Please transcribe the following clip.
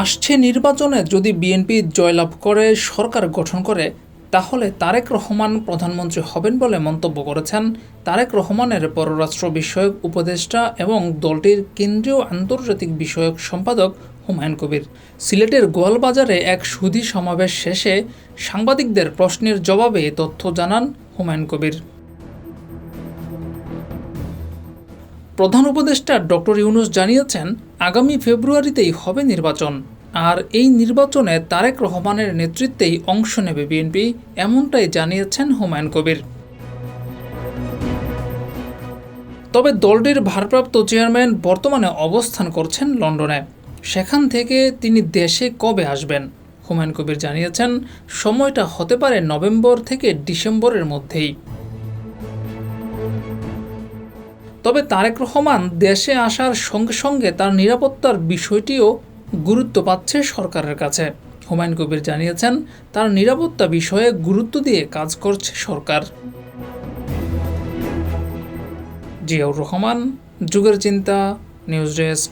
আসছে নির্বাচনে যদি বিএনপি জয়লাভ করে, সরকার গঠন করে, তাহলে তারেক রহমান প্রধানমন্ত্রী হবেন বলে মন্তব্য করেছেন। তারেক রহমানের পররাষ্ট্র বিষয়ক উপদেষ্টা এবং দলটির কেন্দ্রীয় আন্তর্জাতিক বিষয়ক সম্পাদক হুমায়ুন কবির। সিলেটের গোয়ালবাজারে এক সুধী সমাবেশ শেষে সাংবাদিকদের প্রশ্নের জবাবে তথ্য জানান হুমায়ুন কবির। প্রধান উপদেষ্টা ডক্টর ইউনুস জানিয়েছেন আগামী ফেব্রুয়ারিতেই হবে নির্বাচন। আর এই নির্বাচনে তারেক রহমানের নেতৃত্বেই অংশ নেবে বিএনপি, এমনটাই জানিয়েছেন হুমায়ুন কবির। তবে দলটির ভারপ্রাপ্ত চেয়ারম্যান বর্তমানে অবস্থান করছেন লন্ডনে। সেখান থেকে তিনি দেশে কবে আসবেন? হুমায়ুন কবির জানিয়েছেন, সময়টা হতে পারে নভেম্বর থেকে ডিসেম্বরের মধ্যেই। তবে তারেক রহমান দেশে আসার সঙ্গে সঙ্গে তার নিরাপত্তার বিষয়টিও গুরুত্ব পাচ্ছে সরকারের কাছে। হুমায়ুন কবির জানিয়েছেন, তার নিরাপত্তা বিষয়ে গুরুত্ব দিয়ে কাজ করছে সরকার। জিয়াউর রহমান, যুগের চিন্তা, নিউজ ডেস্ক।